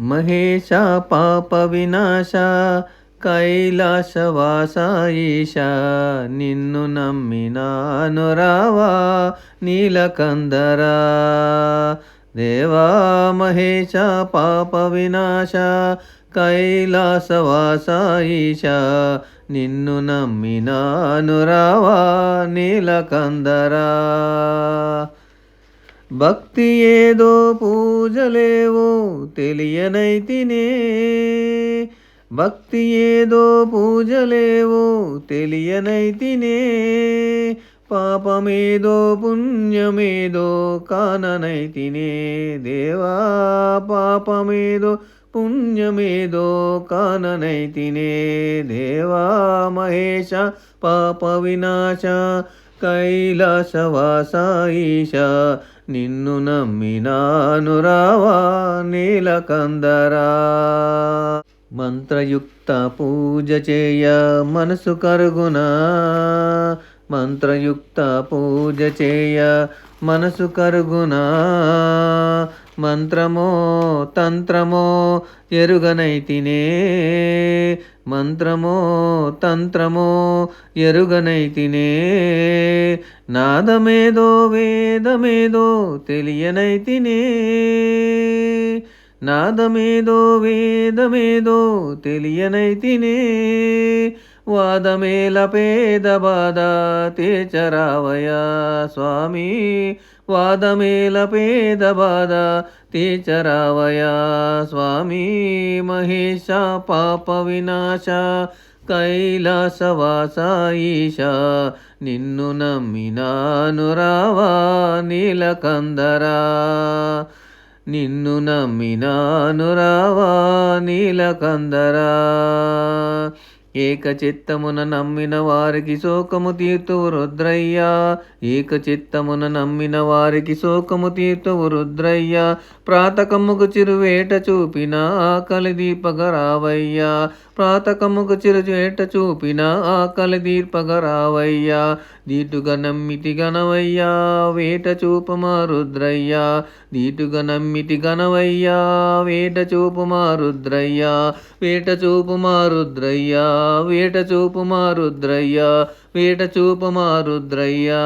మహేశ పాప వినాశ కైలాసవాస ఈశ నిన్ను నమ్మినాను రావా నీలకందరా. దేవా మహేశ పాప వినాశ కైలాసవాస ఈశ నిన్ను నమ్మినాను రావా నీలకందరా. భక్తి ఏదో పూజలేవో తెలియనైతినే. భక్తి ఏదో పూజలేవో తెలియనైతినే. పాపమేదో పుణ్యమేదో కాననైతినే. దేవా పాపమేదో పుణ్యమేదో కాననైతినే. దేవా మహేశ పాప వినాశ కైలాసవాసాయిష నిన్ను నమ్మినాను రావా నీలకందరా. మంత్రయుక్త పూజ చేయ మనసు కరుగునా. మంత్రయుక్త పూజ చేయ మనసు కరుగునా. మంత్రమో తంత్రమో ఎరుగనైతినే మంత్రమో తంత్రమో ఎరుగనైతినే నాదమేదో వేదమేదో తెలియనైతినే నాదమేదో వేదమేదో తెలియనైతినే. వాదమేల పేద బాధ తీచరావయా స్వామి. వాదమేల పేద బాధ తీచరావయా స్వామి. మహేష పాప వినాశ కైలాసవాస ఈశ. నిన్ను నమ్మినాను రావా నీలకందరా. నిన్ను నమ్మినాను రావా నీలకందరా. ఏకచిత్తమున నమ్మిన వారికి శోకము తీర్తువు రుద్రయ్య. ఏకచిత్తమున నమ్మిన వారికి శోకము తీర్తువు రుద్రయ్య. ప్రాతకముకు చిరువేట చూపిన ఆకలి దీపగ రావయ్యా. ప్రాతకముకు చిరువేట చూపిన ఆకలి దీపగ రావయ్యా. దీటుగా నమ్మితి గణవయ్యా వేట చూపమా రుద్రయ్యా. దీటుగా నమ్మితి గణవయ్యా వేట చూపుమా రుద్రయ్యా. వేట చూపుమా రుద్రయ్యా. వేట చూపుమా రుద్రయ్యా వేట చూపుమా రుద్రయ్యా.